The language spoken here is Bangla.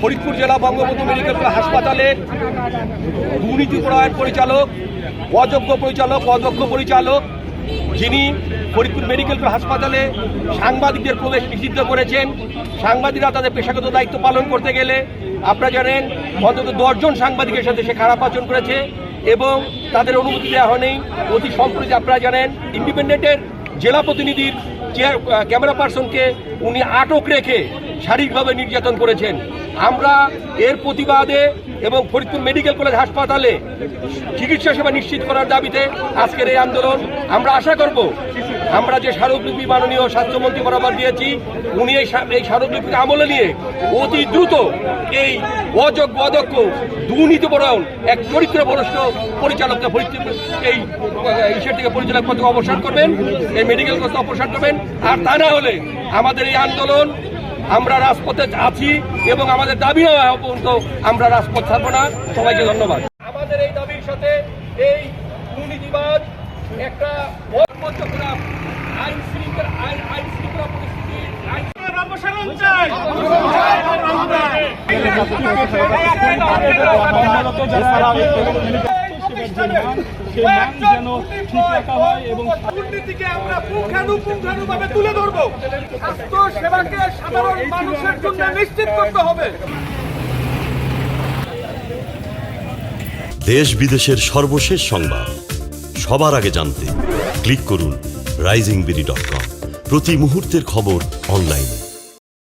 ফরিদপুর জেলা বঙ্গবন্ধু মেডিকেল কলেজ হাসপাতালের দুর্নীতিপরায়ণ পরিচালক, অযোগ্য পরিচালক অযোগ্য পরিচালক, যিনি ফরিদপুর মেডিকেল হাসপাতালে সাংবাদিকদের প্রবেশ নিষিদ্ধ করেছেন। সাংবাদিকরা তাদের পেশাগত দায়িত্ব পালন করতে গেলে আপনারা জানেন, অন্তত দশজন সাংবাদিকের সাথে সে খারাপ আচরণ করেছে এবং তাদের অনুমতি দেওয়া হয়নি। অতি সম্প্রতি আপনারা জানেন ইন্ডিপেন্ডেন্টের জেলা প্রতিনিধির ক্যামেরা পার্সনকে উনি আটক রেখে শারীরিকভাবে নির্যাতন করেছেন। আমরা এর প্রতিবাদে এবং ফরিদপুর মেডিকেল কলেজ হাসপাতালে চিকিৎসা সেবা নিশ্চিত করার দাবিতে আজকের এই আন্দোলন। আমরা আশা করব আমরা যে স্মারকলিপি মাননীয় স্বাস্থ্যমন্ত্রী বরাবর দিয়েছি, উনি এই স্মা- এই স্মারকলিপি আমলে নিয়ে অতি দ্রুত এই অযোগ্য, অদক্ষ, দুর্নীতিপরায়ণ এক চরিত্র ভ্রষ্ট পরিচালককে এই ইসের থেকে পরিচালক পদ থেকে অবসান করবেন, এই মেডিকেল থেকে অবসান করবেন। আর তা না হলে আমাদের এই আন্দোলন, আমরা রাজপথে আছি এবং আমাদের দাবি পর্যন্ত আমরা রাজপথ থাকব না। সবাইকে ধন্যবাদ। আমাদের এই দাবির সাথে এই দুর্নীতিবাদ একটা বর্মচক্রাম আইন শৃঙ্খলা আইন আইন শৃঙ্খলা পরিস্থিতি আইন অপসারণ চাই। দুর্নীতিকে আমরা পুঙ্খানুপুঙ্খানুভাবে তুলে ধরবো। স্বাস্থ্য সেবাকে সাধারণ মানুষের জন্য নিশ্চিত করতে হবে। দেশ বিদেশের সর্বশেষ সংবাদ। সবার আগে জানতে ক্লিক করুন রাইজিং বিডি ডট কম প্রতি মুহূর্তের খবর অনলাইনে